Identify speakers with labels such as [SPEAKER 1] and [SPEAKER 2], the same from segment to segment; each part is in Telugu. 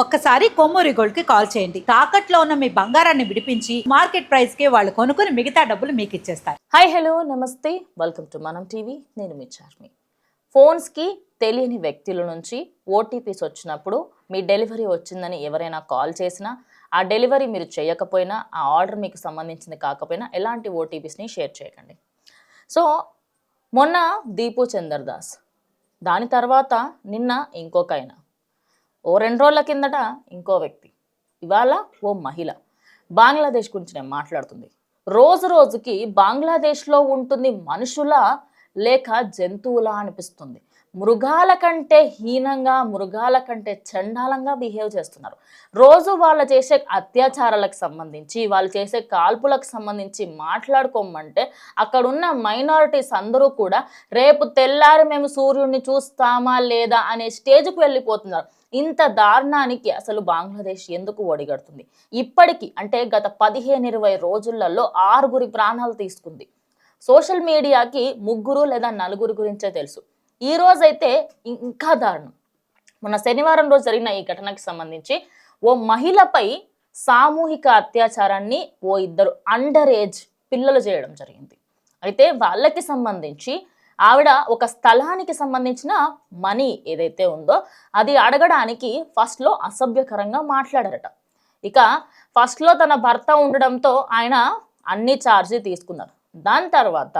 [SPEAKER 1] ఒక్కసారి కొమ్మూరి గోల్డ్కి కాల్ చేయండి. తాకట్లో ఉన్న మీ బంగారాన్ని విడిపించి మార్కెట్ ప్రైస్కి వాళ్ళు కొనుక్కుని మిగతా డబ్బులు మీకు ఇచ్చేస్తారు.
[SPEAKER 2] హాయ్ హలో నమస్తే. Welcome to Manam TV. నేను మీ చార్మి. ఫోన్స్కి తెలియని వ్యక్తుల నుంచి ఓటీపీస్ వచ్చినప్పుడు మీ డెలివరీ వచ్చిందని ఎవరైనా కాల్ చేసినా ఆ డెలివరీ మీరు చేయకపోయినా ఆ ఆర్డర్ మీకు సంబంధించింది కాకపోయినా ఎలాంటి ఓటీపీస్ని షేర్ చేయకండి. సో మొన్న దీపు చందర్ దాస్ దాని తర్వాత నిన్న ఇంకొక ఆయన ఓ రెండు రోజుల కిందట ఇంకో వ్యక్తి ఇవాళ ఓ మహిళ బంగ్లాదేశ్ గురించి నేను మాట్లాడుతుంది. రోజు రోజుకి బంగ్లాదేశ్లో ఉంటుంది మనుషుల లేక జంతువులా అనిపిస్తుంది. మృగాల కంటే హీనంగా మృగాల కంటే చండాలంగా బిహేవ్ చేస్తున్నారు. రోజు వాళ్ళు చేసే అత్యాచారాలకు సంబంధించి వాళ్ళు చేసే కాల్పులకు సంబంధించి మాట్లాడుకోమంటే అక్కడున్న మైనారిటీస్ అందరూ కూడా రేపు తెల్లారి మేము సూర్యుడిని చూస్తామా లేదా అనే స్టేజ్కి వెళ్ళిపోతున్నారు. ఇంత దారుణానికి అసలు బంగ్లాదేశ్ ఎందుకు ఒడిగడుతుంది? ఇప్పటికీ అంటే గత పదిహేను ఇరవై రోజులలో ఆరుగురి ప్రాణాలు తీసుకుంది. సోషల్ మీడియాకి ముగ్గురు లేదా నలుగురు గురించే తెలుసు. ఈ రోజైతే ఇంకా దారుణం. మొన్న శనివారం రోజు జరిగిన ఈ ఘటనకు సంబంధించి ఓ మహిళపై సామూహిక అత్యాచారాన్ని ఓ ఇద్దరు అండర్ ఏజ్ పిల్లలు చేయడం జరిగింది. అయితే వాళ్ళకి సంబంధించి ఆవిడ ఒక స్థలానికి సంబంధించిన మనీ ఏదైతే ఉందో అది అడగడానికి ఫస్ట్లో అసభ్యకరంగా మాట్లాడారట. ఇక ఫస్ట్లో తన భర్త ఉండడంతో ఆయన అన్ని ఛార్జీ తీసుకున్నారు. దాని తర్వాత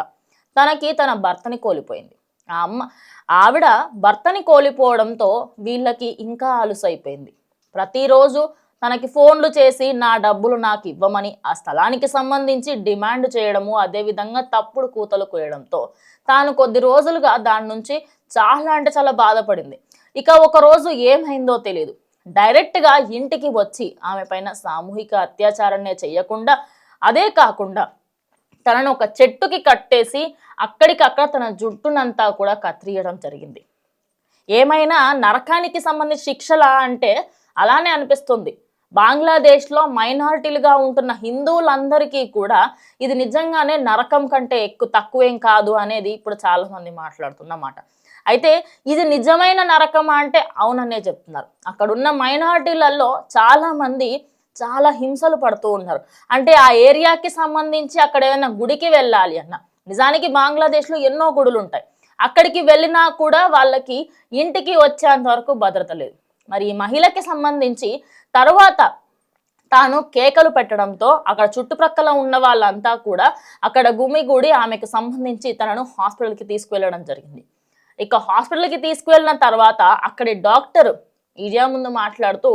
[SPEAKER 2] తనకి తన భర్తని కోల్పోయింది. ఆ అమ్మ ఆవిడ భర్తని కోల్పోవడంతో వీళ్ళకి ఇంకా అలుసైపోయింది ప్రతిరోజు తనకి ఫోన్లు చేసి నా డబ్బులు నాకు ఇవ్వమని ఆ స్థలానికి సంబంధించి డిమాండ్ చేయడము అదేవిధంగా తప్పుడు కూతలు కోయడంతో తాను కొద్ది రోజులుగా దాని నుంచి చాలా అంటే చాలా బాధపడింది. ఇక ఒక రోజు ఏమైందో తెలియదు డైరెక్ట్గా ఇంటికి వచ్చి ఆమె పైన సామూహిక అత్యాచారాన్ని చేయకుండా అదే కాకుండా తనను ఒక చెట్టుకి కట్టేసి అక్కడికక్కడ తన జుట్టునంతా కూడా కత్తిరియడం జరిగింది. ఏమైనా నరకానికి సంబంధించి శిక్షలా అంటే అలానే అనిపిస్తుంది. బంగ్లాదేశ్లో మైనారిటీలుగా ఉంటున్న హిందువులందరికీ కూడా ఇది నిజంగానే నరకం కంటే ఎక్కువ తక్కువేం కాదు అనేది ఇప్పుడు చాలామంది మాట్లాడుతున్నమాట. అయితే ఇది నిజమైన నరకమా అంటే అవుననే చెప్తున్నారు. అక్కడున్న మైనారిటీలలో చాలా హింసలు పడుతూ ఉన్నారు. అంటే ఆ ఏరియాకి సంబంధించి అక్కడ ఏమైనా గుడికి వెళ్ళాలి అన్న. నిజానికి బంగ్లాదేశ్లో ఎన్నో గుడులు ఉంటాయి అక్కడికి వెళ్ళినా కూడా వాళ్ళకి ఇంటికి వచ్చేంత వరకు భద్రత లేదు. మరి ఈ మహిళకి సంబంధించి తర్వాత తాను కేకలు పెట్టడంతో అక్కడ చుట్టుప్రక్కల ఉన్న వాళ్ళంతా కూడా అక్కడ గుమిగూడి ఆమెకు సంబంధించి తనను హాస్పిటల్కి తీసుకువెళ్ళడం జరిగింది. ఇక హాస్పిటల్కి తీసుకువెళ్ళిన తర్వాత అక్కడి డాక్టర్ ఇడియా ముందు మాట్లాడుతూ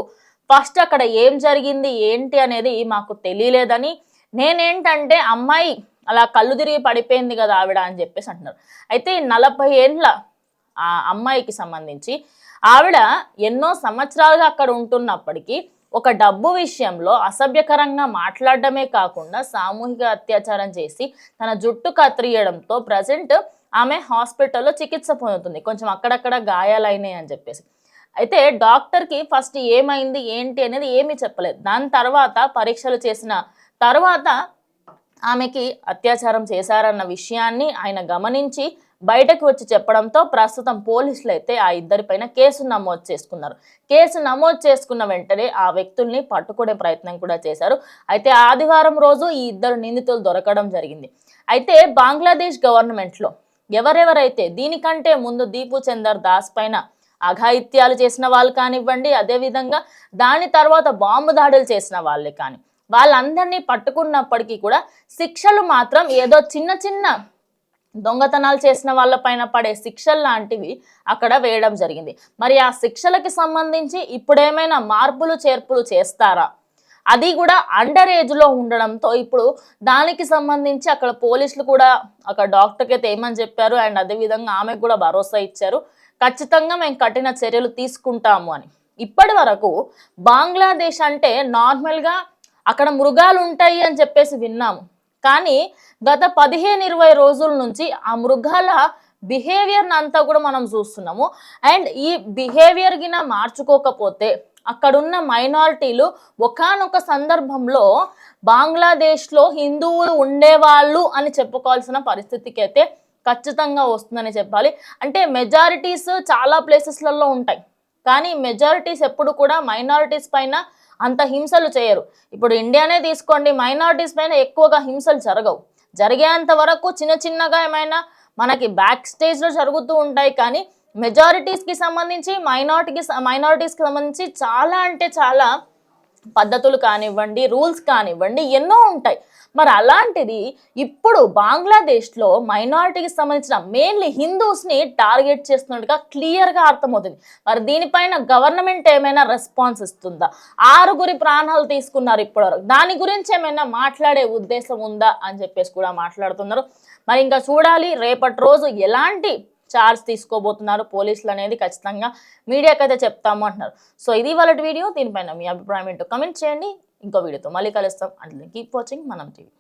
[SPEAKER 2] ఫస్ట్ అక్కడ ఏం జరిగింది ఏంటి అనేది మాకు తెలియలేదని. నేనేంటంటే అమ్మాయి అలా కళ్ళు తిరిగి పడిపోయింది కదా ఆవిడ అని చెప్పేసి అంటున్నారు. అయితే ఈ నలభై ఏండ్ల ఆ అమ్మాయికి సంబంధించి ఆవిడ ఎన్నో సంవత్సరాలుగా అక్కడ ఉంటున్నప్పటికీ ఒక డబ్బు విషయంలో అసభ్యకరంగా మాట్లాడడమే కాకుండా సామూహిక అత్యాచారం చేసి తన జుట్టు కత్తిరియడంతో ప్రజెంట్ ఆమె హాస్పిటల్లో చికిత్స పొందుతుంది. కొంచెం అక్కడక్కడ గాయాలైనాయి అని చెప్పేసి. అయితే డాక్టర్కి ఫస్ట్ ఏమైంది ఏంటి అనేది ఏమీ చెప్పలేదు. దాని తర్వాత పరీక్షలు చేసిన తర్వాత ఆమెకి అత్యాచారం చేశారన్న విషయాన్ని ఆయన గమనించి బయటకు వచ్చి చెప్పడంతో ప్రస్తుతం పోలీసులు అయితే ఆ ఇద్దరిపైన కేసు నమోదు చేసుకున్నారు. కేసు నమోదు చేసుకున్న వెంటనే ఆ వ్యక్తుల్ని పట్టుకునే ప్రయత్నం కూడా చేశారు. అయితే ఆదివారం రోజు ఈ ఇద్దరు నిందితులు దొరకడం జరిగింది. అయితే బంగ్లాదేశ్ గవర్నమెంట్లో ఎవరెవరైతే దీనికంటే ముందు దీపు చందర్ దాస్ పైన అఘాయిత్యాలు చేసిన వాళ్ళు కానివ్వండి అదేవిధంగా దాని తర్వాత బాంబు దాడులు చేసిన వాళ్ళే కానీ వాళ్ళందరినీ పట్టుకున్నప్పటికీ కూడా శిక్షలు మాత్రం ఏదో చిన్న చిన్న దొంగతనాలు చేసిన వాళ్ళపైన పడే శిక్షలు లాంటివి అక్కడ వేయడం జరిగింది. మరి ఆ శిక్షలకి సంబంధించి ఇప్పుడేమైనా మార్పులు చేర్పులు చేస్తారా? అది కూడా అండర్ ఏజ్లో ఉండడంతో ఇప్పుడు దానికి సంబంధించి అక్కడ పోలీసులు కూడా అక్కడ డాక్టర్కి అయితే ఏమని చెప్పారు? అండ్ అదేవిధంగా ఆమెకు కూడా భరోసా ఇచ్చారు. ఖచ్చితంగా మేము కఠిన చర్యలు తీసుకుంటాము అని. ఇప్పటి వరకు బంగ్లాదేశ్ అంటే నార్మల్గా అక్కడ మృగాలు ఉంటాయి అని చెప్పేసి విన్నాము. కానీ గత పదిహేను ఇరవై రోజుల నుంచి ఆ మృగాల బిహేవియర్ని అంతా కూడా మనం చూస్తున్నాము. అండ్ ఈ బిహేవియర్ గిన మార్చుకోకపోతే అక్కడున్న మైనారిటీలు ఒకానొక సందర్భంలో బంగ్లాదేశ్లో హిందువులు ఉండేవాళ్ళు అని చెప్పుకోవాల్సిన పరిస్థితికి అయితే ఖచ్చితంగా వస్తుందని చెప్పాలి. అంటే మెజారిటీస్ చాలా ప్లేసెస్లలో ఉంటాయి. కానీ మెజారిటీస్ ఎప్పుడు కూడా మైనారిటీస్ పైన అంత హింసలు చేయరు. ఇప్పుడు ఇండియానే తీసుకోండి మైనారిటీస్ పైన ఎక్కువగా హింసలు జరగవు. జరిగేంత వరకు చిన్న చిన్నగా ఏమైనా మనకి బ్యాక్ స్టేజ్లో జరుగుతూ ఉంటాయి. కానీ మెజారిటీస్కి సంబంధించి మైనార్టీకి మైనారిటీస్కి సంబంధించి చాలా అంటే చాలా పద్ధతులు కానివ్వండి రూల్స్ కానివ్వండి ఎన్నో ఉంటాయి. మరి అలాంటిది ఇప్పుడు బంగ్లాదేశ్లో మైనారిటీకి సంబంధించిన మెయిన్లీ హిందూస్ని టార్గెట్ చేస్తున్నట్టుగా క్లియర్గా అర్థమవుతుంది. మరి దీనిపైన గవర్నమెంట్ ఏమైనా రెస్పాన్స్ ఇస్తుందా? ఆరుగురి ప్రాణాలు తీసుకున్నారు ఇప్పటివరకు. దాని గురించి ఏమైనా మాట్లాడే ఉద్దేశం ఉందా అని చెప్పేసి కూడా మాట్లాడుతున్నారు. మరి ఇంకా చూడాలి రేపటి రోజు ఎలాంటి చార్జ్ తీసుకోబోతున్నారు పోలీసులు అనేది ఖచ్చితంగా మీడియాకైతే అయితే చెప్తాము అంటున్నారు. సో ఇది వాళ్ళ వీడియో దీనిపైన మీ అభిప్రాయం ఏంటో కమెంట్ చేయండి. ఇంకో వీడియోతో మళ్ళీ కలుస్తాం. అంటే కీప్ వాచింగ్ మనం టీవీ